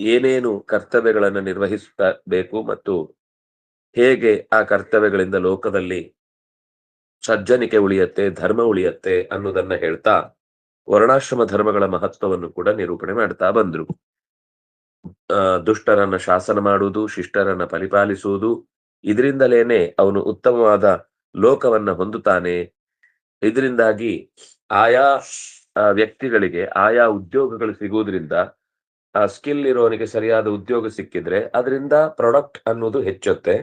ಏನೇನು ಕರ್ತವ್ಯಗಳನ್ನು ನಿರ್ವಹಿಸಬೇಕು ಮತ್ತು ಹೇಗೆ ಆ ಕರ್ತವ್ಯಗಳಿಂದ ಲೋಕದಲ್ಲಿ ಸಜ್ಜನಿಕೆ ಉಳಿಯತ್ತೆ, ಧರ್ಮ ಉಳಿಯತ್ತೆ ಅನ್ನೋದನ್ನ ಹೇಳ್ತಾ ವರ್ಣಾಶ್ರಮ ಧರ್ಮಗಳ ಮಹತ್ವವನ್ನು ಕೂಡ ನಿರೂಪಣೆ ಮಾಡ್ತಾ ಬಂದ್ರು. ದುಷ್ಟರನ್ನ ಶಾಸನ ಮಾಡುವುದು, ಶಿಷ್ಟರನ್ನ ಪರಿಪಾಲಿಸುವುದು, ಇದರಿಂದಲೇನೆ ಅವನು ಉತ್ತಮವಾದ ಲೋಕವನ್ನ ಹೊಂದುತ್ತಾನೆ. ಇದರಿಂದಾಗಿ ಆಯಾ ವ್ಯಕ್ತಿಗಳಿಗೆ, ಆಯಾ ಉದ್ಯೋಗಗಳು ಸಿಗುವುದರಿಂದ ಸ್ಕಿಲ್ ಇರೋನಿಗೆ ಸರಿಯಾದ ಉದ್ಯೋಗ ಸಿಕ್ಕಿದ್ರೆ ಅದರಿಂದ ಪ್ರಾಡಕ್ಟ್ ಅನ್ನೋದು ಹೆಚ್ಚುತ್ತೆ.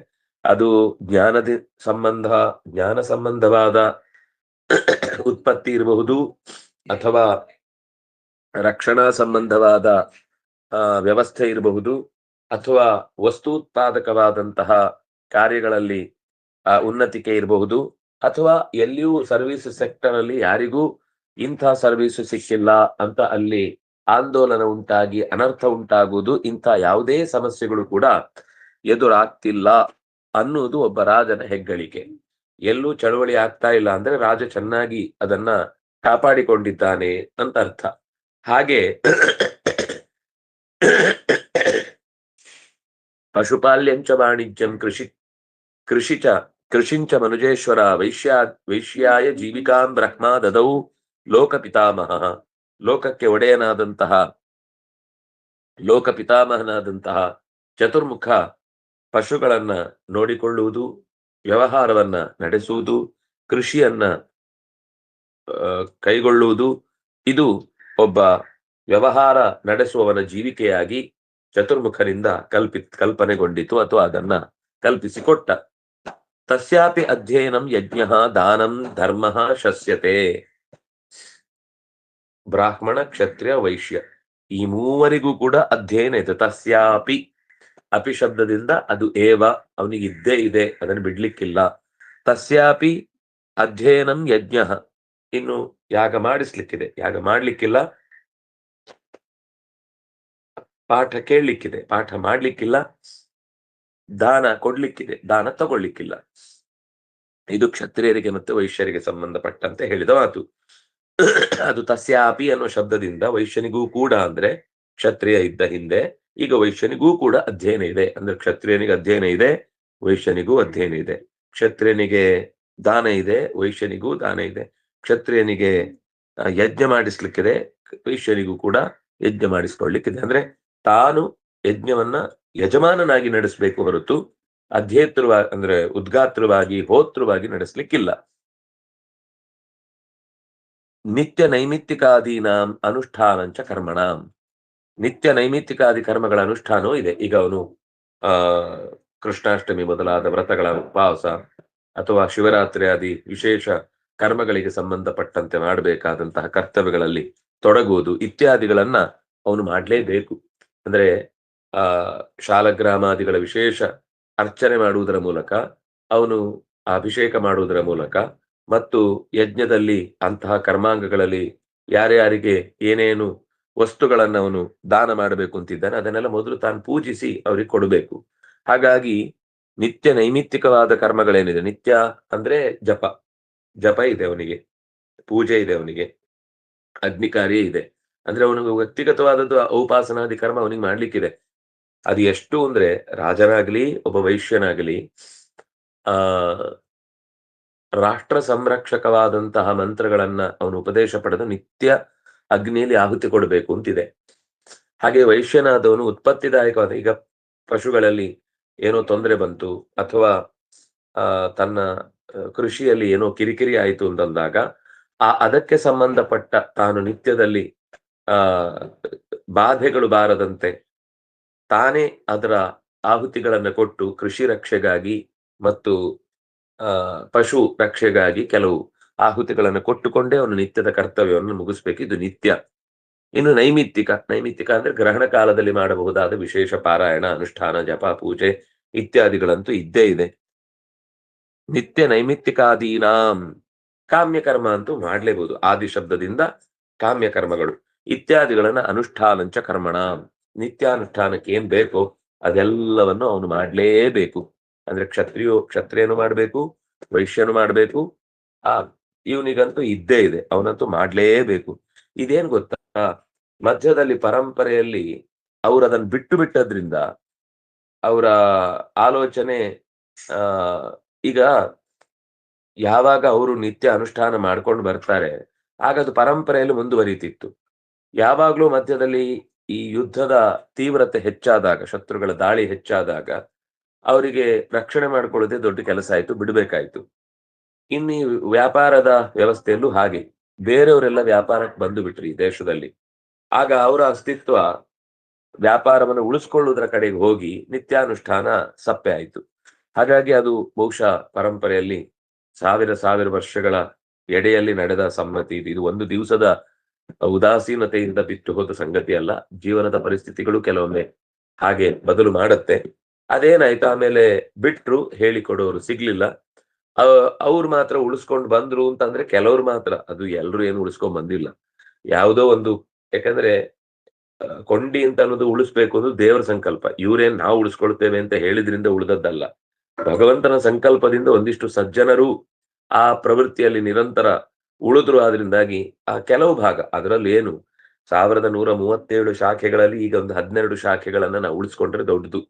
ಅದು ಜ್ಞಾನದ ಸಂಬಂಧ, ಜ್ಞಾನ ಸಂಬಂಧವಾದ ಉತ್ಪತ್ತಿ ಇರಬಹುದು ಅಥವಾ ರಕ್ಷಣಾ ಸಂಬಂಧವಾದ ವ್ಯವಸ್ಥೆ ಇರಬಹುದು ಅಥವಾ ವಸ್ತುತ್ಪಾದಕವಾದಂತಹ ಕಾರ್ಯಗಳಲ್ಲಿ ಉನ್ನತಿಕೆ ಇರಬಹುದು ಅಥವಾ ಎಲ್ಲಿಯೂ ಸರ್ವಿಸ್ ಸೆಕ್ಟರ್ ಅಲ್ಲಿ ಯಾರಿಗೂ ಇಂಥ ಸರ್ವಿಸ್ ಸಿಕ್ಕಿಲ್ಲ ಅಂತ ಅಲ್ಲಿ ಆಂದೋಲನ ಉಂಟಾಗಿ ಅನರ್ಥ ಉಂಟಾಗುವುದು ಇಂಥ ಯಾವುದೇ ಸಮಸ್ಯೆಗಳು ಕೂಡ ಎದುರಾಗ್ತಿಲ್ಲ ಅನ್ನುವುದು ಒಬ್ಬ ರಾಜನ ಹೆಗ್ಗಳಿಕೆ. ಎಲ್ಲೂ ಚಳವಳಿ ಆಗ್ತಾ ಇಲ್ಲ ಅಂದ್ರೆ ರಾಜ ಚೆನ್ನಾಗಿ ಅದನ್ನ ಕಾಪಾಡಿಕೊಂಡಿದ್ದಾನೆ ಅಂತ ಅರ್ಥ ಹಾಗೆ ಪಶುಪಾಲ್ಯಂಚ ವಾಣಿಜ್ಯಂ ಕೃಷಿ ಕೃಷಿಚ ಕೃಷಿಂಚ ಮನುಜೇಶ್ವರ ವೈಶ್ಯಾ ವೈಶ್ಯಾಯ ಜೀವಿಕಾಂ ಬ್ರಹ್ಮ ದದೌ ಲೋಕ ಪಿತಾಮಹ. ಲೋಕಕ್ಕೆ ಒಡೆಯನಾದಂತಹ ಲೋಕ ಪಿತಾಮಹನಾದಂತಹ ಚತುರ್ಮುಖ ಪಶುಗಳನ್ನ ನೋಡಿಕೊಳ್ಳುವುದು, ವ್ಯವಹಾರವನ್ನ ನಡೆಸುವುದು, ಕೃಷಿಯನ್ನ ಕೈಗೊಳ್ಳುವುದು, ಇದು ಒಬ್ಬ ವ್ಯವಹಾರ ನಡೆಸುವವನ ಜೀವಿಕೆಯಾಗಿ ಚತುರ್ಮುಖರಿಂದ ಕಲ್ಪಿ, ಕಲ್ಪನೆಗೊಂಡಿತು ಅಥವಾ ಅದನ್ನ ಕಲ್ಪಿಸಿಕೊಟ್ಟ. ತಸ್ಯಾಪಿ ಅಧ್ಯಯನಂ ಯಜ್ಞ ದಾನಂ ಧರ್ಮ ಶಸ್ಯತೆ. ಬ್ರಾಹ್ಮಣ ಕ್ಷತ್ರಿಯ ವೈಶ್ಯ. ಈ ಮೂವರಿಗೂ ಕೂಡ ಅಧ್ಯಯನ ಇದೆ. ತಸ್ಯಾಪಿ ಅಪಿ ಶಬ್ದದಿಂದ ಅದು ಏವ ಅವನಿಗೆ ಇದ್ದೇ ಇದೆ, ಅದನ್ನು ಬಿಡ್ಲಿಕ್ಕಿಲ್ಲ. ತಸ್ಯಾಪಿ ಅಧ್ಯಯನಂ ಯಜ್ಞ. ಇನ್ನು ಯಾಗ ಮಾಡಿಸ್ಲಿಕ್ಕಿದೆ. ಯಾಗ ಮಾಡ್ಲಿಕ್ಕಿಲ್ಲ. ಪಾಠ ಕೇಳಲಿಕ್ಕಿದೆ. ಪಾಠ ಮಾಡ್ಲಿಕ್ಕಿಲ್ಲ. ದಾನ ಕೊಡ್ಲಿಕ್ಕಿದೆ. ದಾನ ತಗೊಳ್ಲಿಕ್ಕಿಲ್ಲ ಇದು ಕ್ಷತ್ರಿಯರಿಗೆ ಮತ್ತು ವೈಶ್ಯರಿಗೆ ಸಂಬಂಧಪಟ್ಟಂತೆ ಹೇಳಿದ ಮಾತು. ಅದು ತಸ್ಯಾಪಿ ಅನ್ನೋ ಶಬ್ದದಿಂದ ವೈಶ್ಯನಿಗೂ ಕೂಡ ಅಂದ್ರೆ ಕ್ಷತ್ರಿಯ ಇದ್ದ ಹಿಂದೆ, ಈಗ ವೈಶ್ಯನಿಗೂ ಕೂಡ ಅಧ್ಯಯನ ಇದೆ. ಅಂದ್ರೆ ಕ್ಷತ್ರಿಯನಿಗೆ ಅಧ್ಯಯನ ಇದೆ, ವೈಶ್ಯನಿಗೂ ಅಧ್ಯಯನ ಇದೆ. ಕ್ಷತ್ರಿಯನಿಗೆ ದಾನ ಇದೆ, ವೈಶ್ಯನಿಗೂ ದಾನ ಇದೆ. ಕ್ಷತ್ರಿಯನಿಗೆ ಯಜ್ಞ ಮಾಡಿಸ್ಲಿಕ್ಕಿದೆ, ವೈಶ್ಯನಿಗೂ ಕೂಡ ಯಜ್ಞ ಮಾಡಿಸ್ಕೊಳ್ಲಿಕ್ಕಿದೆ ಅಂದ್ರೆ ತಾನು ಯಜ್ಞವನ್ನ ಯಜಮಾನನಾಗಿ ನಡೆಸಬೇಕು ಹೊರತು ಅಧ್ಯೇತೃವಾಗಿ ಅಂದ್ರೆ ಉದ್ಗಾತ್ರವಾಗಿ, ಹೋತೃವಾಗಿ ನಡೆಸ್ಲಿಕ್ಕಿಲ್ಲ. ನಿತ್ಯ ನೈಮಿತ್ತಿಕಾದೀನಾಂ ಅನುಷ್ಠಾನಂಚ ಕರ್ಮಣಾಂ. ನಿತ್ಯ ನೈಮಿತ್ತಿಕಾದಿ ಕರ್ಮಗಳ ಅನುಷ್ಠಾನವೂ ಇದೆ. ಈಗ ಅವನು, ಆ, ಕೃಷ್ಣಾಷ್ಟಮಿ ಮೊದಲಾದ ವ್ರತಗಳ ಉಪವಾಸ ಅಥವಾ ಶಿವರಾತ್ರಿ ಆದಿ ವಿಶೇಷ ಕರ್ಮಗಳಿಗೆ ಸಂಬಂಧಪಟ್ಟಂತೆ ಮಾಡಬೇಕಾದಂತಹ ಕರ್ತವ್ಯಗಳಲ್ಲಿ ತೊಡಗುವುದು ಇತ್ಯಾದಿಗಳನ್ನ ಅವನು ಮಾಡಲೇಬೇಕು. ಅಂದ್ರೆ, ಆ, ಶಾಲಗ್ರಾಮಾದಿಗಳ ವಿಶೇಷ ಅರ್ಚನೆ ಮಾಡುವುದರ ಮೂಲಕ, ಅವನು ಅಭಿಷೇಕ ಮಾಡುವುದರ ಮೂಲಕ ಮತ್ತು ಯಜ್ಞದಲ್ಲಿ ಅಂತಹ ಕರ್ಮಾಂಗಗಳಲ್ಲಿ ಯಾರ್ಯಾರಿಗೆ ಏನೇನು ವಸ್ತುಗಳನ್ನು ಅವನು ದಾನ ಮಾಡಬೇಕು ಅಂತಿದ್ದಾನೆ ಅದನ್ನೆಲ್ಲ ಮೊದಲು ತಾನು ಪೂಜಿಸಿ ಅವರಿಗೆ ಕೊಡಬೇಕು. ಹಾಗಾಗಿ ನಿತ್ಯ ನೈಮಿತ್ತಿಕವಾದ ಕರ್ಮಗಳೇನಿದೆ? ನಿತ್ಯ ಅಂದ್ರೆ ಜಪ. ಜಪ ಇದೆ ಅವನಿಗೆ. ಪೂಜೆ ಇದೆ ಅವನಿಗೆ. ಅಗ್ನಿ ಕಾರ್ಯ ಇದೆ. ಅಂದ್ರೆ ಅವನಿಗೆ ವ್ಯಕ್ತಿಗತವಾದದ್ದು ಔಪಾಸನಾದಿ ಕರ್ಮ ಅವನಿಗೆ ಮಾಡ್ಲಿಕ್ಕಿದೆ. ಅದು ಎಷ್ಟು ಅಂದ್ರೆ ರಾಜನಾಗ್ಲಿ, ಒಬ್ಬ ವೈಶ್ಯನಾಗ್ಲಿ, ಆ ರಾಷ್ಟ್ರ ಸಂರಕ್ಷಕವಾದಂತಹ ಮಂತ್ರಗಳನ್ನ ಅವನು ಉಪದೇಶ ಪಡೆದು ನಿತ್ಯ ಅಗ್ನಿಯಲ್ಲಿ ಆಹುತಿ ಕೊಡಬೇಕು ಅಂತಿದೆ. ಹಾಗೆ ವೈಶ್ಯನಾದವನು ಉತ್ಪತ್ತಿದಾಯಕವಾದ, ಈಗ ಪಶುಗಳಲ್ಲಿ ಏನೋ ತೊಂದರೆ ಬಂತು, ಅಥವಾ ತನ್ನ ಕೃಷಿಯಲ್ಲಿ ಏನೋ ಕಿರಿಕಿರಿ ಆಯಿತು ಅಂತಂದಾಗ, ಆ, ಅದಕ್ಕೆ ಸಂಬಂಧಪಟ್ಟ ತಾನು ನಿತ್ಯದಲ್ಲಿ, ಆ, ಬಾಧೆಗಳು ಬಾರದಂತೆ ತಾನೇ ಅದರ ಆಹುತಿಗಳನ್ನು ಕೊಟ್ಟು ಕೃಷಿ ರಕ್ಷೆಗಾಗಿ ಮತ್ತು ಪಶು ರಕ್ಷೆಗಾಗಿ ಕೆಲವು ಆಹುತಿಗಳನ್ನು ಕೊಟ್ಟುಕೊಂಡೇ ಅವನು ನಿತ್ಯದ ಕರ್ತವ್ಯವನ್ನು ಮುಗಿಸ್ಬೇಕು. ಇದು ನಿತ್ಯ. ಇನ್ನು ನೈಮಿತ್ತಿಕ ನೈಮಿತ್ತಿಕ ಅಂದ್ರೆ ಗ್ರಹಣ ಕಾಲದಲ್ಲಿ ಮಾಡಬಹುದಾದ ವಿಶೇಷ ಪಾರಾಯಣ, ಅನುಷ್ಠಾನ, ಜಪ, ಪೂಜೆ ಇತ್ಯಾದಿಗಳಂತೂ ಇದ್ದೇ ಇದೆ. ನಿತ್ಯ ನೈಮಿತ್ತಿಕಾದೀನಾಂ. ಕಾಮ್ಯಕರ್ಮ ಅಂತೂ ಮಾಡ್ಲೇಬಹುದು ಆದಿ ಶಬ್ದದಿಂದ ಕಾಮ್ಯಕರ್ಮಗಳು. ಇತ್ಯಾದಿಗಳನ್ನ ಅನುಷ್ಠಾನಂಚ ಕರ್ಮಣ. ನಿತ್ಯಾನುಷ್ಠಾನಕ್ಕೆ ಏನ್ ಬೇಕೋ ಅದೆಲ್ಲವನ್ನು ಅವನು ಮಾಡ್ಲೇಬೇಕು. ಅಂದ್ರೆ ಕ್ಷತ್ರಿಯು, ಕ್ಷತ್ರಿಯನು ಮಾಡ್ಬೇಕು, ವೈಶ್ಯನು ಮಾಡ್ಬೇಕು, ಆ, ಇವನಿಗಂತೂ ಇದ್ದೇ ಇದೆ, ಅವನಂತೂ ಮಾಡ್ಲೇಬೇಕು. ಇದೇನ್ ಗೊತ್ತಾ? ಮಧ್ಯದಲ್ಲಿ ಪರಂಪರೆಯಲ್ಲಿ ಅವ್ರು ಅದನ್ನ ಬಿಟ್ಟು ಬಿಟ್ಟದ್ರಿಂದ ಅವರ ಆಲೋಚನೆ, ಆ, ಈಗ ಯಾವಾಗ ಅವರು ನಿತ್ಯ ಅನುಷ್ಠಾನ ಮಾಡ್ಕೊಂಡು ಬರ್ತಾರೆ, ಆಗ ಅದು ಪರಂಪರೆಯಲ್ಲಿ ಮುಂದುವರಿತಿತ್ತು. ಯಾವಾಗ್ಲೂ ಮಧ್ಯದಲ್ಲಿ ಈ ಯುದ್ಧದ ತೀವ್ರತೆ ಹೆಚ್ಚಾದಾಗ, ಶತ್ರುಗಳ ದಾಳಿ ಹೆಚ್ಚಾದಾಗ ಅವರಿಗೆ ರಕ್ಷಣೆ ಮಾಡ್ಕೊಳ್ಳೋದೇ ದೊಡ್ಡ ಕೆಲಸ ಆಯ್ತು, ಬಿಡಬೇಕಾಯ್ತು. ಇನ್ನು ವ್ಯಾಪಾರದ ವ್ಯವಸ್ಥೆಯಲ್ಲೂ ಹಾಗೆ. ಬೇರೆಯವರೆಲ್ಲ ವ್ಯಾಪಾರಕ್ಕೆ ಬಂದು ಬಿಟ್ರಿ ದೇಶದಲ್ಲಿ. ಆಗ ಅವರ ಅಸ್ತಿತ್ವ ವ್ಯಾಪಾರವನ್ನು ಉಳಿಸ್ಕೊಳ್ಳುವುದರ ಕಡೆಗೆ ಹೋಗಿ ನಿತ್ಯಾನುಷ್ಠಾನ ಸಪ್ಪೆ ಆಯ್ತು. ಹಾಗಾಗಿ ಅದು ಬಹುಶಃ ಪರಂಪರೆಯಲ್ಲಿ ಸಾವಿರ ಸಾವಿರ ವರ್ಷಗಳ ಎಡೆಯಲ್ಲಿ ನಡೆದ ಸಮ್ಮತಿ. ಇದು ಇದು ಒಂದು ದಿವಸದ ಉದಾಸೀನತೆಯಿಂದ ಬಿಟ್ಟು ಹೋದ ಸಂಗತಿ ಅಲ್ಲ. ಜೀವನದ ಪರಿಸ್ಥಿತಿಗಳು ಕೆಲವೊಮ್ಮೆ ಹಾಗೆ ಬದಲು ಮಾಡತ್ತೆ. ಅದೇನಾಯ್ತು? ಆಮೇಲೆ ಬಿಟ್ರು, ಹೇಳಿಕೊಡೋರು ಸಿಗ್ಲಿಲ್ಲ. ಅವ್ರು ಮಾತ್ರ ಉಳಿಸ್ಕೊಂಡು ಬಂದ್ರು ಅಂತಂದ್ರೆ ಕೆಲವ್ರು ಮಾತ್ರ. ಅದು ಎಲ್ರು ಏನು ಉಳಿಸ್ಕೊಂಡ್ ಬಂದಿಲ್ಲ. ಯಾವುದೋ ಒಂದು, ಯಾಕಂದ್ರೆ ಕೊಂಡಿ ಅಂತ ಅನ್ನೋದು ಉಳಿಸ್ಬೇಕು ಅನ್ನೋದು ದೇವರ ಸಂಕಲ್ಪ. ಇವ್ರೇನ್ ನಾವು ಉಳಿಸ್ಕೊಳ್ತೇವೆ ಅಂತ ಹೇಳಿದ್ರಿಂದ ಉಳಿದದ್ದಲ್ಲ. ಭಗವಂತನ ಸಂಕಲ್ಪದಿಂದ ಒಂದಿಷ್ಟು ಸಜ್ಜನರು ಆ ಪ್ರವೃತ್ತಿಯಲ್ಲಿ ನಿರಂತರ ಉಳಿದ್ರು ಆದ್ರಿಂದಾಗಿ ಆ ಕೆಲವು ಭಾಗ, ಅದರಲ್ಲಿ ಏನು? ಸಾವಿರದ ನೂರ ಮೂವತ್ತೇಳು ಶಾಖೆಗಳಲ್ಲಿ ಈಗ ಒಂದು ಹದಿನೆರಡು ಶಾಖೆಗಳನ್ನ ನಾವು ಉಳಿಸ್ಕೊಂಡ್ರೆ ದೊಡ್ಡದು.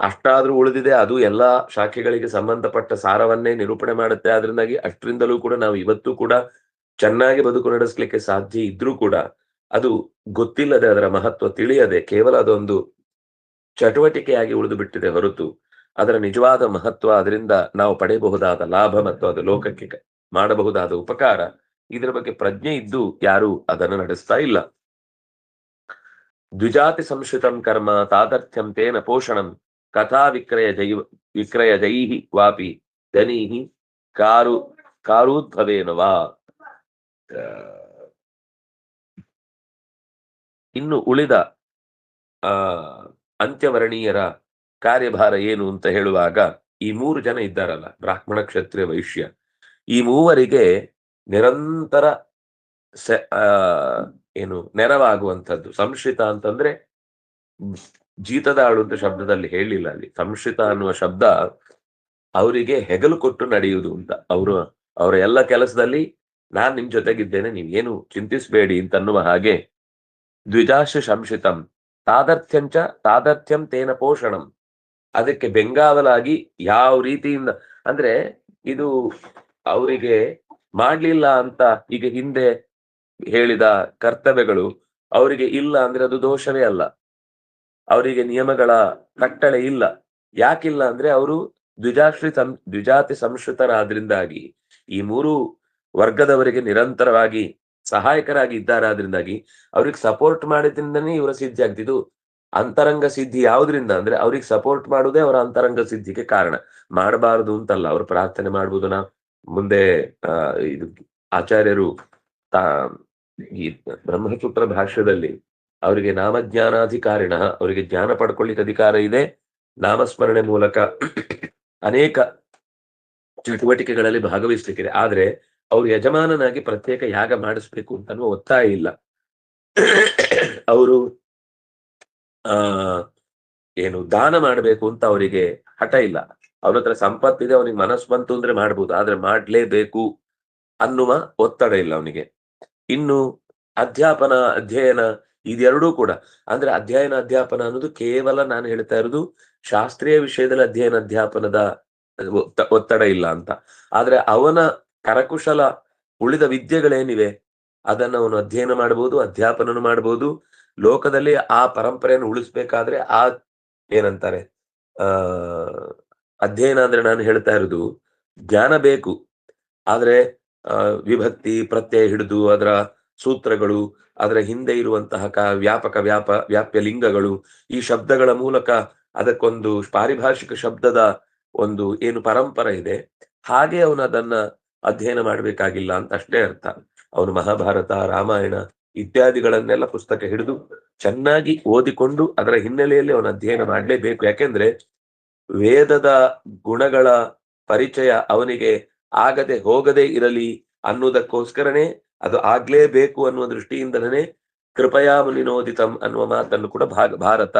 ಅಷ್ಟಾದ್ರೂ ಉಳಿದಿದೆ, ಅದು ಎಲ್ಲಾ ಶಾಖೆಗಳಿಗೆ ಸಂಬಂಧಪಟ್ಟ ಸಾರವನ್ನೇ ನಿರೂಪಣೆ ಮಾಡುತ್ತೆ. ಅದರಿಂದಾಗಿ ಅಷ್ಟರಿಂದಲೂ ಕೂಡ ನಾವು ಇವತ್ತು ಕೂಡ ಚೆನ್ನಾಗಿ ಬದುಕು ನಡೆಸಲಿಕ್ಕೆ ಸಾಧ್ಯ ಇದ್ರೂ ಕೂಡ ಅದು ಗೊತ್ತಿಲ್ಲದೆ ಅದರ ಮಹತ್ವ ತಿಳಿಯದೆ ಕೇವಲ ಅದೊಂದು ಚಟುವಟಿಕೆಯಾಗಿ ಉಳಿದು ಬಿಟ್ಟಿದೆ ಹೊರತು ಅದರ ನಿಜವಾದ ಮಹತ್ವ ಅದರಿಂದ ನಾವು ಪಡೆಯಬಹುದಾದ ಲಾಭ ಮತ್ತು ಅದು ಲೋಕಕ್ಕೆ ಮಾಡಬಹುದಾದ ಉಪಕಾರ ಇದರ ಬಗ್ಗೆ ಪ್ರಜ್ಞೆ ಇದ್ದು ಯಾರು ಅದನ್ನು ನಡೆಸ್ತಾ ಇಲ್ಲ. ದ್ವಿಜಾತಿ ಸಂಶ್ರಿತಂ ಕರ್ಮ ತಾದರ್ಥ್ಯಂ ತೇನ ಪೋಷಣಂ. ಕಥಾ ವಿಕ್ರಯ ಜೈವ ವಿಕ್ರಯ ಜೈಹಿ ವಾಪಿ ಧನೀಹಿ ಕಾರು ಕಾರುದ್ಭವೇನು ವಾ. ಇನ್ನು ಉಳಿದ, ಆ, ಅಂತ್ಯವರ್ಣೀಯರ ಕಾರ್ಯಭಾರ ಏನು ಅಂತ ಹೇಳುವಾಗ ಈ ಮೂರು ಜನ ಇದ್ದಾರಲ್ಲ, ಬ್ರಾಹ್ಮಣ, ಕ್ಷತ್ರಿಯ, ವೈಶ್ಯ. ಈ ಮೂವರಿಗೆ ನಿರಂತರ ಏನು ನೆರವಾಗುವಂಥದ್ದು. ಸಂಶ್ರಿತ ಅಂತಂದ್ರೆ ಜೀತದಾಳು ಅಂತ ಶಬ್ದದಲ್ಲಿ ಹೇಳಿಲ್ಲ ಅಲ್ಲಿ. ಸಂಶ್ರಿತ ಅನ್ನುವ ಶಬ್ದ ಅವರಿಗೆ ಹೆಗಲು ಕೊಟ್ಟು ನಡೆಯುವುದು ಅಂತ. ಅವರು, ಅವರ ಎಲ್ಲ ಕೆಲಸದಲ್ಲಿ ನಾನ್ ನಿಮ್ ಜೊತೆಗಿದ್ದೇನೆ ನೀವೇನು ಚಿಂತಿಸಬೇಡಿ ಅಂತ ಅನ್ನುವ ಹಾಗೆ ದ್ವಿಜಾಶ ಸಂಶಿತಂ ತಾದರ್ಥ್ಯಂಚ ತಾದರ್ಥ್ಯಂ ತೇನ ಪೋಷಣಂ. ಅದಕ್ಕೆ ಬೆಂಗಾವಲಾಗಿ ಯಾವ ರೀತಿಯಿಂದ, ಅಂದ್ರೆ ಇದು ಅವರಿಗೆ ಮಾಡ್ಲಿಲ್ಲ ಅಂತ ಈಗ ಹಿಂದೆ ಹೇಳಿದ ಕರ್ತವ್ಯಗಳು ಅವರಿಗೆ ಇಲ್ಲ ಅಂದ್ರೆ ಅದು ದೋಷವೇ ಅಲ್ಲ. ಅವರಿಗೆ ನಿಯಮಗಳ ಕಟ್ಟಳೆ ಇಲ್ಲ. ಯಾಕಿಲ್ಲ ಅಂದ್ರೆ ಅವರು ದ್ವಿಜಾಶ್ರಿ ಸಂ, ದ್ವಿಜಾತಿ ಸಂಶ್ರಿತರಾದ್ರಿಂದಾಗಿ, ಈ ಮೂರು ವರ್ಗದವರಿಗೆ ನಿರಂತರವಾಗಿ ಸಹಾಯಕರಾಗಿ ಇದ್ದಾರಾದ್ರಿಂದಾಗಿ ಅವ್ರಿಗೆ ಸಪೋರ್ಟ್ ಮಾಡಿದ್ರಿಂದನೇ ಇವರ ಸಿದ್ಧಿ ಆಗ್ತಿದ್ದು. ಅಂತರಂಗ ಸಿದ್ಧಿ ಯಾವ್ದ್ರಿಂದ ಅಂದ್ರೆ ಅವ್ರಿಗೆ ಸಪೋರ್ಟ್ ಮಾಡುವುದೇ ಅವರ ಅಂತರಂಗ ಸಿದ್ಧಿಗೆ ಕಾರಣ. ಮಾಡಬಾರದು ಅಂತಲ್ಲ, ಅವ್ರು ಪ್ರಾರ್ಥನೆ ಮಾಡ್ಬೋದನ? ಮುಂದೆ ಇದು ಆಚಾರ್ಯರು ತಾ, ಈ ಬ್ರಹ್ಮಸೂತ್ರ ಭಾಷ್ಯದಲ್ಲಿ ಅವರಿಗೆ ನಾಮಜ್ಞಾನಾಧಿಕಾರಿಣ ಅವರಿಗೆ ಜ್ಞಾನ ಪಡ್ಕೊಳ್ಳಿಕ್ಕೆ ಅಧಿಕಾರ ಇದೆ. ನಾಮಸ್ಮರಣೆ ಮೂಲಕ ಅನೇಕ ಚಟುವಟಿಕೆಗಳಲ್ಲಿ ಭಾಗವಹಿಸ್ಲಿಕ್ಕಿದೆ. ಆದ್ರೆ ಅವ್ರು ಯಜಮಾನನಾಗಿ ಪ್ರತ್ಯೇಕ ಯಾಗ ಮಾಡಿಸ್ಬೇಕು ಅಂತನ್ನುವ ಒತ್ತಾಯ ಇಲ್ಲ. ಅವರು, ಆ, ಏನು ದಾನ ಮಾಡಬೇಕು ಅಂತ ಅವರಿಗೆ ಹಠ ಇಲ್ಲ. ಅವ್ರ ಹತ್ರ ಸಂಪತ್ತಿದೆ, ಅವನಿಗೆ ಮನಸ್ಸು ಬಂತು ಅಂದ್ರೆ ಮಾಡ್ಬೋದು. ಆದ್ರೆ ಮಾಡ್ಲೇಬೇಕು ಅನ್ನುವ ಒತ್ತಡ ಇಲ್ಲ ಅವನಿಗೆ. ಇನ್ನು ಅಧ್ಯಾಪನ, ಅಧ್ಯಯನ ಇದೆರಡೂ ಕೂಡ. ಅಂದ್ರೆ ಅಧ್ಯಯನ, ಅಧ್ಯಾಪನ ಅನ್ನೋದು ಕೇವಲ ನಾನು ಹೇಳ್ತಾ ಇರೋದು ಶಾಸ್ತ್ರೀಯ ವಿಷಯದಲ್ಲಿ ಅಧ್ಯಯನ, ಅಧ್ಯಾಪನದ ಒತ್ತ- ಒತ್ತಡ ಇಲ್ಲ ಅಂತ. ಆದ್ರೆ ಅವನ ಕರಕುಶಲ ಉಳಿದ ವಿದ್ಯೆಗಳೇನಿವೆ? ಅದನ್ನ ಅವನು ಅಧ್ಯಯನ ಮಾಡಬಹುದು ಅಧ್ಯಾಪನ ಮಾಡಬಹುದು ಲೋಕದಲ್ಲಿ ಆ ಪರಂಪರೆಯನ್ನು ಉಳಿಸ್ಬೇಕಾದ್ರೆ ಆ ಏನಂತಾರೆ? ಆ, ಅಧ್ಯಯನ ಅಂದ್ರೆ ನಾನು ಹೇಳ್ತಾ ಇರೋದು ಜ್ಞಾನ ಬೇಕು. ಆದ್ರೆ ವಿಭಕ್ತಿ, ಪ್ರತ್ಯಯ ಹಿಡಿದು ಅದರ ಸೂತ್ರಗಳು, ಅದರ ಹಿಂದೆ ಇರುವಂತಹ ಕ ವ್ಯಾಪಕ ವ್ಯಾಪ, ವ್ಯಾಪ್ಯ ಲಿಂಗಗಳು, ಈ ಶಬ್ದಗಳ ಮೂಲಕ ಅದಕ್ಕೊಂದು ಪಾರಿಭಾಷಿಕ ಶಬ್ದದ ಒಂದು ಏನು ಪರಂಪರೆ ಇದೆ. ಹಾಗೆ ಅವನು ಅದನ್ನ ಅಧ್ಯಯನ ಮಾಡಬೇಕಾಗಿಲ್ಲ ಅಂತ ಅಷ್ಟೇ ಅರ್ಥ. ಅವನು ಮಹಾಭಾರತ, ರಾಮಾಯಣ ಇತ್ಯಾದಿಗಳನ್ನೆಲ್ಲ ಪುಸ್ತಕ ಹಿಡಿದು ಚೆನ್ನಾಗಿ ಓದಿಕೊಂಡು ಅದರ ಹಿನ್ನೆಲೆಯಲ್ಲಿ ಅವನು ಅಧ್ಯಯನ ಮಾಡಲೇಬೇಕು. ಯಾಕೆಂದ್ರೆ ವೇದದ ಗುಣಗಳ ಪರಿಚಯ ಅವನಿಗೆ ಆಗದೆ ಹೋಗದೆ ಇರಲಿ ಅನ್ನುವುದಕ್ಕೋಸ್ಕರನೇ ಅದು ಆಗ್ಲೇಬೇಕು ಅನ್ನುವ ದೃಷ್ಟಿಯಿಂದಲೇ ಕೃಪಯಾ ಮುನಿನೋದಿತಂ ಅನ್ನುವ ಮಾತನ್ನು ಕೂಡ ಭಾಗ, ಭಾರತ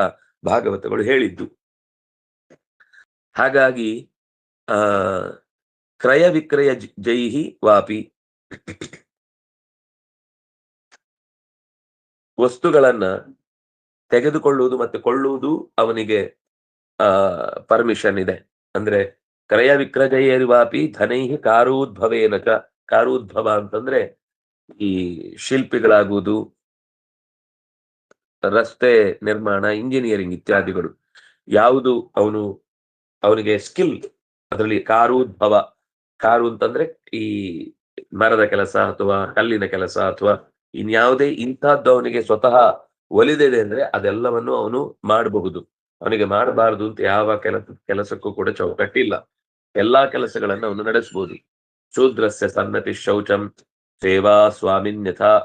ಭಾಗವತಗಳು ಹೇಳಿದ್ದು. ಹಾಗಾಗಿ, ಆ, ಕ್ರಯ ವಿಕ್ರಯ ಜೈಹಿ ವಾಪಿ. ವಸ್ತುಗಳನ್ನ ತೆಗೆದುಕೊಳ್ಳುವುದು ಮತ್ತೆ ಕೊಳ್ಳುವುದು ಅವನಿಗೆ, ಆ ಪರ್ಮಿಷನ್ ಇದೆ. ಅಂದ್ರೆ ಕ್ರಯ ವಿಕ್ರಯೇರಿವಾಪಿ ಧನೈಹಿ ಕಾರೋದ್ಭವೇನ ಕಾರೋದ್ಭವ ಅಂತಂದ್ರೆ ಈ ಶಿಲ್ಪಿಗಳಾಗುವುದು, ರಸ್ತೆ ನಿರ್ಮಾಣ ಇಂಜಿನಿಯರಿಂಗ್ ಇತ್ಯಾದಿಗಳು. ಯಾವುದು ಅವನು, ಅವನಿಗೆ ಸ್ಕಿಲ್ ಅದರಲ್ಲಿ ಕಾರೋದ್ಭವ ಕಾರು ಅಂತಂದ್ರೆ ಈ ಮರದ ಕೆಲಸ ಅಥವಾ ಕಲ್ಲಿನ ಕೆಲಸ ಅಥವಾ ಇನ್ಯಾವುದೇ ಇಂಥದ್ದು ಅವನಿಗೆ ಸ್ವತಃ ಒಲಿದಿದೆ ಅಂದ್ರೆ ಅದೆಲ್ಲವನ್ನು ಅವನು ಮಾಡಬಹುದು. ಅವನಿಗೆ ಮಾಡಬಾರದು ಅಂತ ಯಾವ ಕೆಲಸ, ಕೆಲಸಕ್ಕೂ ಕೂಡ ಚೌಕಟ್ಟಿಲ್ಲ. ಎಲ್ಲಾ ಕೆಲಸಗಳನ್ನು ಅವನು ನಡೆಸಬಹುದು ಶೂದ್ರಸ್ಯ ಸನ್ನತಿ ಶೌಚಂ ಸೇವಾ ಸ್ವಾಮಿನ್ಯಥಾ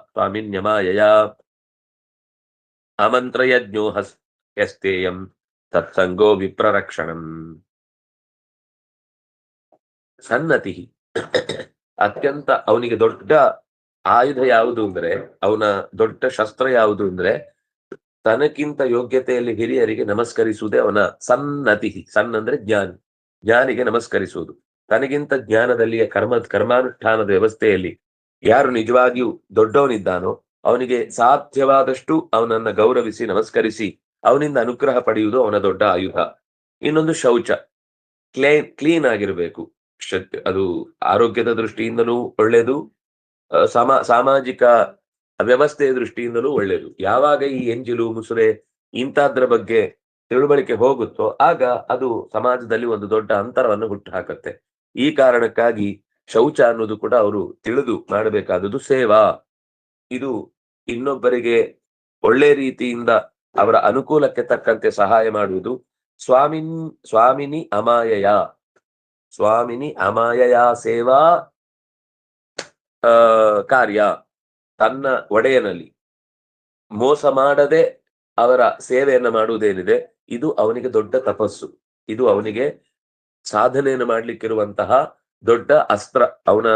ಅಮಂತ್ರಯಜ್ಞೋ ಹಸ್ ಯಸ್ತೇಯಂ ತತ್ಸಂಗೋ ವಿಪ್ರರಕ್ಷಣಂ ಸನ್ನತಿ ಅತ್ಯಂತ ಅವನಿಗೆ ದೊಡ್ಡ ಆಯುಧ ಯಾವುದು ಅಂದ್ರೆ, ಅವನ ದೊಡ್ಡ ಶಸ್ತ್ರ ಯಾವುದು ಅಂದ್ರೆ, ತನಕ್ಕಿಂತ ಯೋಗ್ಯತೆಯಲ್ಲಿ ಹಿರಿಯರಿಗೆ ನಮಸ್ಕರಿಸುವುದೇ ಅವನ ಸನ್ನತಿ ಸನ್ ಅಂದ್ರೆ ಜ್ಞಾನಿ. ಜ್ಞಾನಿಗೆ ನಮಸ್ಕರಿಸುವುದು. ತನಗಿಂತ ಜ್ಞಾನದಲ್ಲಿಯ ಕರ್ಮ, ಕರ್ಮಾನುಷ್ಠಾನದ ವ್ಯವಸ್ಥೆಯಲ್ಲಿ ಯಾರು ನಿಜವಾಗಿಯೂ ದೊಡ್ಡವನಿದ್ದಾನೋ ಅವನಿಗೆ ಸಾಧ್ಯವಾದಷ್ಟು ಅವನನ್ನ ಗೌರವಿಸಿ ನಮಸ್ಕರಿಸಿ ಅವನಿಂದ ಅನುಗ್ರಹ ಪಡೆಯುವುದು ಅವನ ದೊಡ್ಡ ಆಯುಧ. ಇನ್ನೊಂದು ಶೌಚ. ಕ್ಲೇನ್ ಕ್ಲೀನ್ ಆಗಿರಬೇಕು. ಅದು ಆರೋಗ್ಯದ ದೃಷ್ಟಿಯಿಂದಲೂ ಒಳ್ಳೆಯದು ಸಾಮಾಜಿಕ ವ್ಯವಸ್ಥೆಯ ದೃಷ್ಟಿಯಿಂದಲೂ ಒಳ್ಳೆಯದು. ಯಾವಾಗ ಈ ಎಂಜಿಲು, ಮುಸುರೆ ಇಂಥದ್ರ ಬಗ್ಗೆ ತಿಳುವಳಿಕೆ ಹೋಗುತ್ತೋ ಆಗ ಅದು ಸಮಾಜದಲ್ಲಿ ಒಂದು ದೊಡ್ಡ ಅಂತರವನ್ನು ಹುಟ್ಟು ಹಾಕತ್ತೆ ಈ ಕಾರಣಕ್ಕಾಗಿ ಶೌಚ ಅನ್ನೋದು ಕೂಡ ಅವರು ತಿಳಿದು ಮಾಡಬೇಕಾದದ್ದು ಸೇವಾ. ಇದು ಇನ್ನೊಬ್ಬರಿಗೆ ಒಳ್ಳೆ ರೀತಿಯಿಂದ ಅವರ ಅನುಕೂಲಕ್ಕೆ ತಕ್ಕಂತೆ ಸಹಾಯ ಮಾಡುವುದು. ಸ್ವಾಮಿನ್, ಸ್ವಾಮಿನಿ ಅಮಾಯಯ. ಸ್ವಾಮಿನಿ ಅಮಾಯಯ ಸೇವಾ ಕಾರ್ಯ ತನ್ನ ಒಡೆಯನಲ್ಲಿ. ಮೋಸ ಮಾಡದೆ ಅವರ ಸೇವೆಯನ್ನ ಮಾಡುವುದೇನಿದೆ, ಇದು ಅವನಿಗೆ ದೊಡ್ಡ ತಪಸ್ಸು. ಇದು ಅವನಿಗೆ ಸಾಧನೆಯನ್ನು ಮಾಡ್ಲಿಕ್ಕಿರುವಂತಹ ದೊಡ್ಡ ಅಸ್ತ್ರ, ಅವನ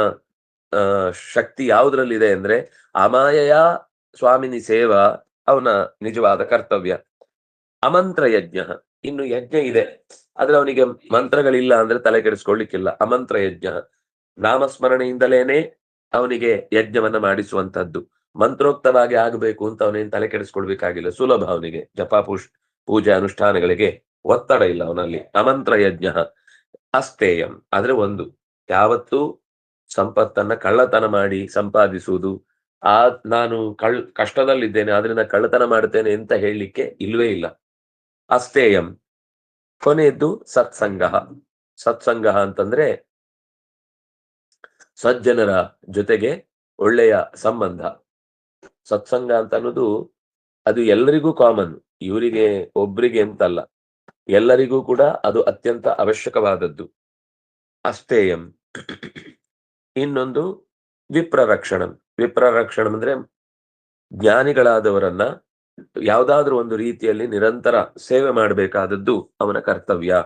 ಶಕ್ತಿ ಯಾವುದ್ರಲ್ಲಿದೆ ಅಂದ್ರೆ ಅಮಾಯಯ ಸ್ವಾಮಿನಿ ಸೇವಾ ಅವನ ನಿಜವಾದ ಕರ್ತವ್ಯ. ಅಮಂತ್ರ ಯಜ್ಞ ಇನ್ನು ಯಜ್ಞ ಇದೆ. ಆದ್ರೆ ಅವನಿಗೆ ಮಂತ್ರಗಳಿಲ್ಲ ಅಂದ್ರೆ ತಲೆ ಕೆಡಿಸ್ಕೊಳ್ಳಿಕ್ಕಿಲ್ಲ. ಅಮಂತ್ರ ಯಜ್ಞ ನಾಮಸ್ಮರಣೆಯಿಂದಲೇನೆ ಅವನಿಗೆ ಯಜ್ಞವನ್ನ ಮಾಡಿಸುವಂತದ್ದು ಮಂತ್ರೋಕ್ತವಾಗಿ ಆಗಬೇಕು ಅಂತ ಅವನೇನ್ ತಲೆ ಕೆಡಿಸ್ಕೊಳ್ಬೇಕಾಗಿಲ್ಲ ಸುಲಭ ಅವನಿಗೆ. ಜಪಾಪುಷ್ ಪೂಜೆ ಅನುಷ್ಠಾನಗಳಿಗೆ ಒತ್ತಡ ಇಲ್ಲ ಅವನಲ್ಲಿ. ಅಮಂತ್ರ ಯಜ್ಞ ಅಸ್ತೇಯಂ ಆದ್ರೆ ಒಂದು. ಯಾವತ್ತೂ ಸಂಪತ್ತನ್ನ ಕಳ್ಳತನ ಮಾಡಿ ಸಂಪಾದಿಸುವುದು. ಆ, ನಾನು ಕಳ್, ಕಷ್ಟದಲ್ಲಿದ್ದೇನೆ, ಆದ್ರಿಂದ ಕಳ್ಳತನ ಮಾಡ್ತೇನೆ ಅಂತ ಹೇಳಲಿಕ್ಕೆ ಇಲ್ವೇ ಇಲ್ಲ. ಅಸ್ತೇಯಂ ಕೊನೆಯದ್ದು ಸತ್ಸಂಗ. ಸತ್ಸಂಗ ಅಂತಂದ್ರೆ ಸಜ್ಜನರ ಜೊತೆಗೆ ಒಳ್ಳೆಯ ಸಂಬಂಧ. ಸತ್ಸಂಗ ಅಂತ ಅನ್ನೋದು ಅದು ಎಲ್ಲರಿಗೂ ಕಾಮನ್ ಇವರಿಗೆ ಒಬ್ರಿಗೆ ಅಂತಲ್ಲ. ಎಲ್ಲರಿಗೂ ಕೂಡ ಅದು ಅತ್ಯಂತ ಅವಶ್ಯಕವಾದದ್ದು. ಅಸ್ತೇಯಂ ಇನ್ನೊಂದು ವಿಪ್ರರಕ್ಷಣಂ. ವಿಪ್ರರಕ್ಷಣಂ ಅಂದ್ರೆ ಜ್ಞಾನಿಗಳಾದವರನ್ನ ಯಾವುದಾದ್ರೂ ಒಂದು ರೀತಿಯಲ್ಲಿ ನಿರಂತರ ಸೇವೆ ಮಾಡಬೇಕಾದದ್ದು ಅವನ ಕರ್ತವ್ಯ.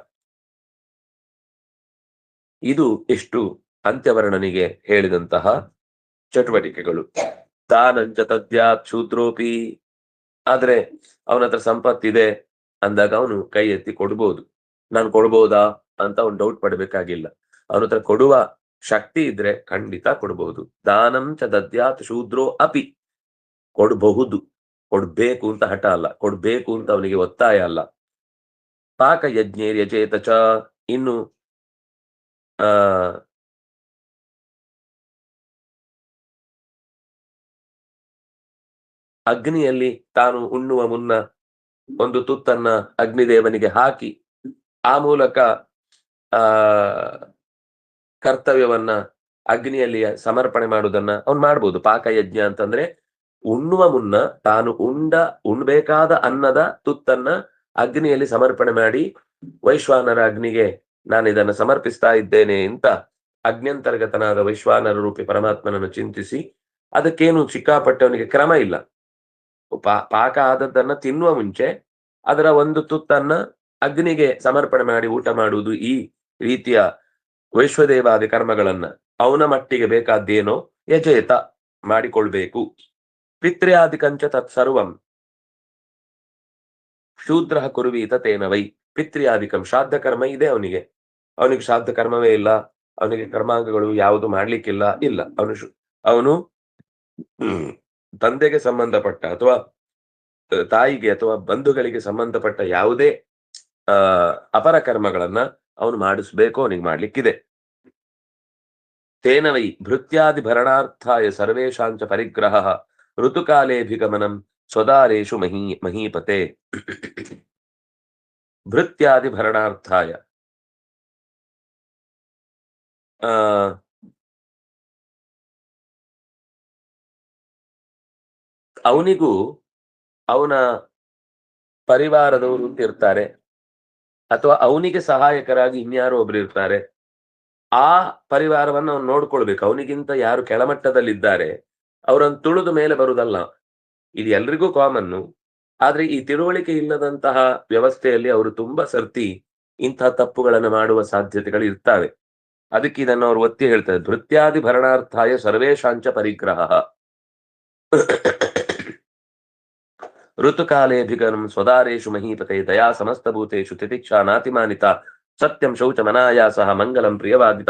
ಇದು ಎಷ್ಟು ಅಂತ್ಯವರ್ಣನಿಗೆ ಹೇಳಿದಂತಹ ಚಟುವಟಿಕೆಗಳು. ತಾನಂಚ ತದ್ಯಾತ್ ಶೂದ್ರೋಪಿ. ಆದ್ರೆ ಅವನ ಹತ್ರ ಸಂಪತ್ತಿದೆ ಅಂದಾಗ ಅವನು ಕೈ ಎತ್ತಿ ಕೊಡ್ಬೋದು. ನಾನು ಕೊಡ್ಬೋದಾ ಅಂತ ಅವ್ನು ಡೌಟ್ ಪಡ್ಬೇಕಾಗಿಲ್ಲ. ಅವನ ಹತ್ರ ಕೊಡುವ ಶಕ್ತಿ ಇದ್ರೆ ಖಂಡಿತ ಕೊಡಬಹುದು. ದಾನಂ ಚ ದದ್ಯಾತ್ ಶೂದ್ರೋ ಅಪಿ. ಕೊಡಬಹುದು. ಕೊಡ್ಬೇಕು ಅಂತ ಹಠ ಅಲ್ಲ. ಕೊಡ್ಬೇಕು ಅಂತ ಅವನಿಗೆ ಒತ್ತಾಯ ಅಲ್ಲ. ಪಾಕ ಯಜ್ಞೇರ್ಯಚೇತ ಚ. ಇನ್ನು, ಆ, ಅಗ್ನಿಯಲ್ಲಿ ತಾನು ಉಣ್ಣುವ ಮುನ್ನ ಒಂದು ತುತ್ತನ್ನ ಅಗ್ನಿದೇವನಿಗೆ ಹಾಕಿ, ಆ ಮೂಲಕ, ಆ ಕರ್ತವ್ಯವನ್ನ ಅಗ್ನಿಯಲ್ಲಿ ಸಮರ್ಪಣೆ ಮಾಡುವುದನ್ನ ಅವ್ನು ಮಾಡ್ಬೋದು. ಪಾಕಯಜ್ಞ ಅಂತಂದ್ರೆ ಉಣ್ಣುವ ಮುನ್ನ ತಾನು ಉಂಡ, ಉಣ್ಬೇಕಾದ ಅನ್ನದ ತುತ್ತನ್ನ ಅಗ್ನಿಯಲ್ಲಿ ಸಮರ್ಪಣೆ ಮಾಡಿ ವೈಶ್ವಾನರ ಅಗ್ನಿಗೆ ನಾನು ಇದನ್ನು ಸಮರ್ಪಿಸ್ತಾ ಇದ್ದೇನೆ ಅಂತ ಅಗ್ನಿಯಂತರ್ಗತನಾದ ವೈಶ್ವಾನರ ರೂಪಿ ಪರಮಾತ್ಮನನ್ನು ಚಿಂತಿಸಿ ಅದಕ್ಕೇನು ಸಿಕ್ಕಾಪಟ್ಟವನಿಗೆ ಕ್ರಮ ಇಲ್ಲ. ಪಾಕ ಆದದ್ದನ್ನ ತಿನ್ನುವ ಮುಂಚೆ ಅದರ ಒಂದು ತುತ್ತನ್ನ ಅಗ್ನಿಗೆ ಸಮರ್ಪಣೆ ಮಾಡಿ ಊಟ ಮಾಡುವುದು ಈ ರೀತಿಯ ವೈಶ್ವದೇವಾದಿ ಕರ್ಮಗಳನ್ನ ಅವನ ಮಟ್ಟಿಗೆ ಬೇಕಾದ್ದೇನೋ ಯಜೇತ ಮಾಡಿಕೊಳ್ಬೇಕು. ಪಿತ್ರ್ಯಾದಿಕಂಚ ತತ್ಸರ್ವಂ. ಶೂದ್ರ ಕುರುವೀತ ತೇನ ವೈ. ಪಿತ್ರ್ಯಾದಿಕಂ ಶ್ರಾದ್ದ ಕರ್ಮ ಇದೆ ಅವನಿಗೆ. ಅವನಿಗೆ ಶ್ರಾದ್ದ ಕರ್ಮವೇ ಇಲ್ಲ. ಅವನಿಗೆ ಕರ್ಮಾಂಗಗಳು ಯಾವುದು ಮಾಡ್ಲಿಕ್ಕಿಲ್ಲ, ಇಲ್ಲ. ಅವನು ಅವನು ತಂದೆಗೆ ಸಂಬಂಧಪಟ್ಟ ಅಥವಾ ತಾಯಿಗೆ ಅಥವಾ ಬಂಧುಗಳಿಗೆ ಸಂಬಂಧಪಟ್ಟ ಯಾವುದೇ ಅಪರ ಕರ್ಮಗಳನ್ನ ಅವನು ಮಾಡಿಸ್ಬೇಕು ಅವನಿಗೆ ಮಾಡ್ಲಿಕ್ಕಿದೆ. ತೇನ ವೈ ಭೃತ್ಯಾದಿ ಭರಣಾರ್ಥಾಯ ಸರ್ವೇಶಾಂಚ ಪರಿಗ್ರಹ ಋತುಕಾಲೇಭಿಗಮನಂ ಸ್ವದಾರೇಶು ಮಹೀ ಮಹೀಪತೆ. ಭೃತ್ಯಾದಿ ಭರಣಾರ್ಥಾಯ. ಅವನಿಗೂ ಅವನ ಪರಿವಾರದವರು ಇರ್ತಾರೆ. ಅಥವಾ ಅವನಿಗೆ ಸಹಾಯಕರಾಗಿ ಇನ್ಯಾರೋ ಒಬ್ರು ಇರ್ತಾರೆ, ಆ ಪರಿವಾರವನ್ನು ಅವ್ನು ನೋಡ್ಕೊಳ್ಬೇಕು. ಅವನಿಗಿಂತ ಯಾರು ಕೆಳಮಟ್ಟದಲ್ಲಿದ್ದಾರೆ, ಅವರನ್ನು ತುಳಿದು ಮೇಲೆ ಬರುವುದಲ್ಲ. ಇದು ಎಲ್ರಿಗೂ ಕಾಮನ್ನು. ಆದ್ರೆ ಈ ತಿಳುವಳಿಕೆ ಇಲ್ಲದಂತಹ ವ್ಯವಸ್ಥೆಯಲ್ಲಿ ಅವರು ತುಂಬಾ ಸರ್ತಿ ಇಂತಹ ತಪ್ಪುಗಳನ್ನು ಮಾಡುವ ಸಾಧ್ಯತೆಗಳು ಇರ್ತವೆ. ಅದಕ್ಕೆ ಇದನ್ನು ಅವರು ಒತ್ತಿ ಹೇಳ್ತಾರೆ. ಭೃತ್ಯಾದಿ ಭರಣಾರ್ಥಾಯ ಸರ್ವೇಶಾಂಚ ಪರಿಗ್ರಹ. ಋತುಕಾಲೇಭಿಗನಂ ಸ್ವದಾರೇಶು ಮಹೀಪತೆ ದಯಾ ಸಮಸ್ತಭೂತೇಶು ತಿತಿಕ್ಷಾ ನಾತಿಮಾನಿತ ಸತ್ಯಂ ಶೌಚ ಮನಾಯಾಸಃ ಮಂಗಲಂ ಪ್ರಿಯವಾದಿತ.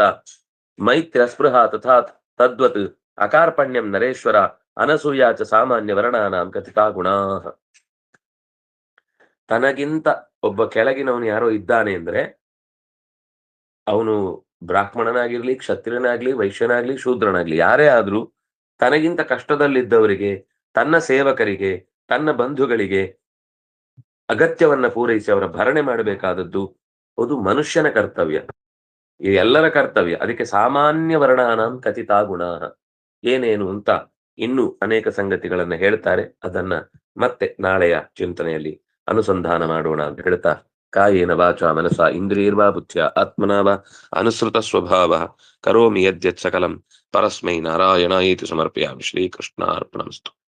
ಮೈತ್ರಿ ಅಸ್ಪೃಹ ತಥಾ ತದ್ವತ್ ಅಕಾರ್ಪಣ್ಯಂ ನರೇಶ್ವರ ಅನಸೂಯಾಚ ಸಾಮಾನ್ಯ ವರ್ಣಾನಾಂ ಕಥಿತಾ ಗುಣಾ. ತನಗಿಂತ ಒಬ್ಬ ಕೆಳಗಿನವನು ಯಾರೋ ಇದ್ದಾನೆ ಅಂದ್ರೆ ಅವನು ಬ್ರಾಹ್ಮಣನಾಗಿರ್ಲಿ, ಕ್ಷತ್ರಿಯನಾಗ್ಲಿ, ವೈಶ್ಯನಾಗ್ಲಿ, ಶೂದ್ರನಾಗ್ಲಿ, ಯಾರೇ ಆದ್ರೂ ತನಗಿಂತ ಕಷ್ಟದಲ್ಲಿದ್ದವರಿಗೆ, ತನ್ನ ಸೇವಕರಿಗೆ ತನ್ನ ಬಂಧುಗಳಿಗೆ ಅಗತ್ಯವನ್ನ ಪೂರೈಸಿ ಅವರ ಭರಣೆ ಮಾಡಬೇಕಾದದ್ದು ಅದು ಮನುಷ್ಯನ ಕರ್ತವ್ಯ. ಇದು ಎಲ್ಲರ ಕರ್ತವ್ಯ. ಅದಕ್ಕೆ ಸಾಮಾನ್ಯ ವರ್ಣಾನಾಂ ಕಥಿತಾ ಗುಣ. ಏನೇನು ಅಂತ ಇನ್ನೂ ಅನೇಕ ಸಂಗತಿಗಳನ್ನ ಹೇಳ್ತಾರೆ. ಅದನ್ನ ಮತ್ತೆ ನಾಳೆಯ ಚಿಂತನೆಯಲ್ಲಿ ಅನುಸಂಧಾನ ಮಾಡೋಣ ಅಂತ ಹೇಳ್ತಾ, ಕಾಯೇನ ವಾಚ ಮನಸ ಇಂದ್ರಿಯರ್ವಾ ಬುದ್ಧಿಯ ಆತ್ಮನಾವ ಅನುಸೃತ ಸ್ವಭಾವ ಕರೋಮಿ ಯದ್ಯತ್ ಸಕಲಂ ಪರಸ್ಮೈ ನಾರಾಯಣ ಇತಿ ಸಮರ್ಪಯಾಮಿ ಶ್ರೀಕೃಷ್ಣಾರ್ಪಣಮಸ್ತು.